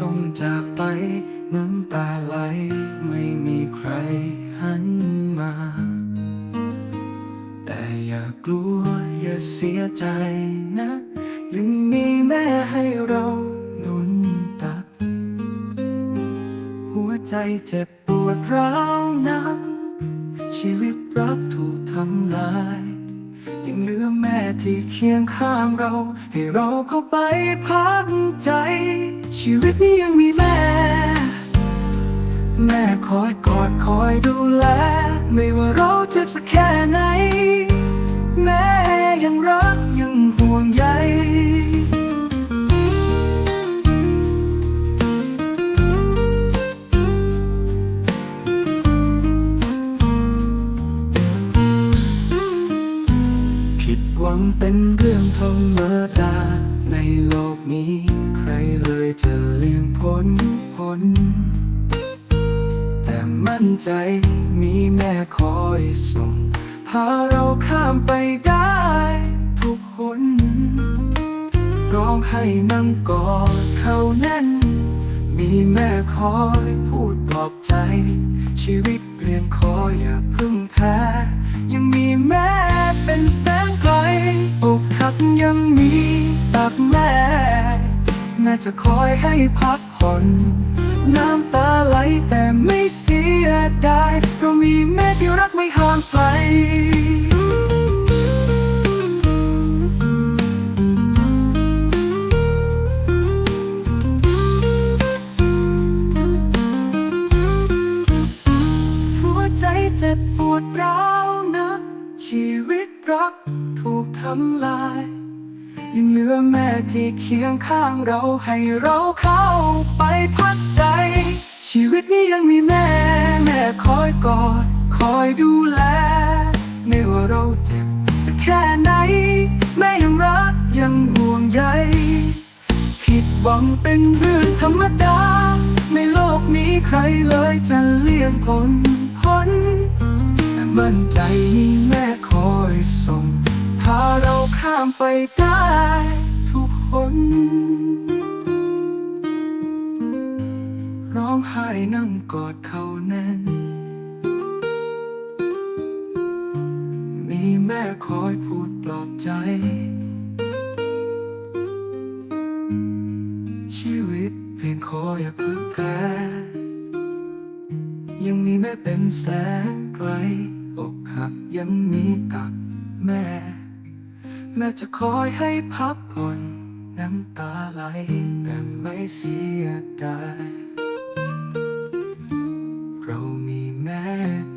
ต้องจากไปน้ำตาไหลไม่มีใครหันมา แต่อย่ากลัวอย่าเสียใจนะยังมีแม่ให้เราหนุนตัก หัวใจเจ็บปวดร้าวนั้นชีวิตรักถูกทำลาย ยังเหลือแม่ที่เคียงข้างเรา ให้เราเข้าไปพักใจ ชีวิตนี้ยังมีแม่ แม่คอยกอดคอยดูแล ไม่ว่าเราเจ็บสักแค่ไหน งเป็นเรื่องธรรมดา ในโลกนี้ ใครเลยจะเลี่ยงพ้นพ้นแต่มั่นใจมีแม่คอยส่ง พาเราข้ามไปได้ ทุกหนร้องให้นั่งกอดเขาแน่น มีแม่คอยพูดปลอบใจ ชีวิตเปลี่ยนขออย่า ยังมีตักแม่แม่จะคอยให้พักผ่อน น้ำตาไหลแต่ไม่เสียดายเรามีแม่ที่รักไม่ห่างไกลหัวใจเจ็บปวดร้าวนักชีวิตรัก ทำลาย ยังเหลือแม่ที่เคียงข้างเราให้เราเข้าไปพักใจ ชีวิตนี้ยังมีแม่ แม่คอยกอด คอยดูแล ไม่ว่าเราเจ็บสักแค่ไหน แม่ยังรักยังห่วงใยผิดหวังเป็นเรื่องธรรมดา ในโลกนี้ใครเลยจะเลี่ยงพ้นพ้นแต่มั่นใจมีแม่ ไปได้ทุกหนร้องไห้นั่งกอดเขาแน่น มีแม่คอยพูดปลอบใจ ชีวิตเพียงขออย่าเพิ่งแพ้ยังมีแม่เป็นแสงไกลอกหักยังมีตักแม่ แม้จะคอยให้พักผ่อนน้ำตาไหลแต่ไม่เสียดายเรามีแม่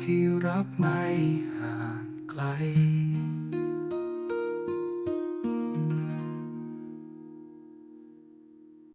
ที่รักไม่ห่างไกล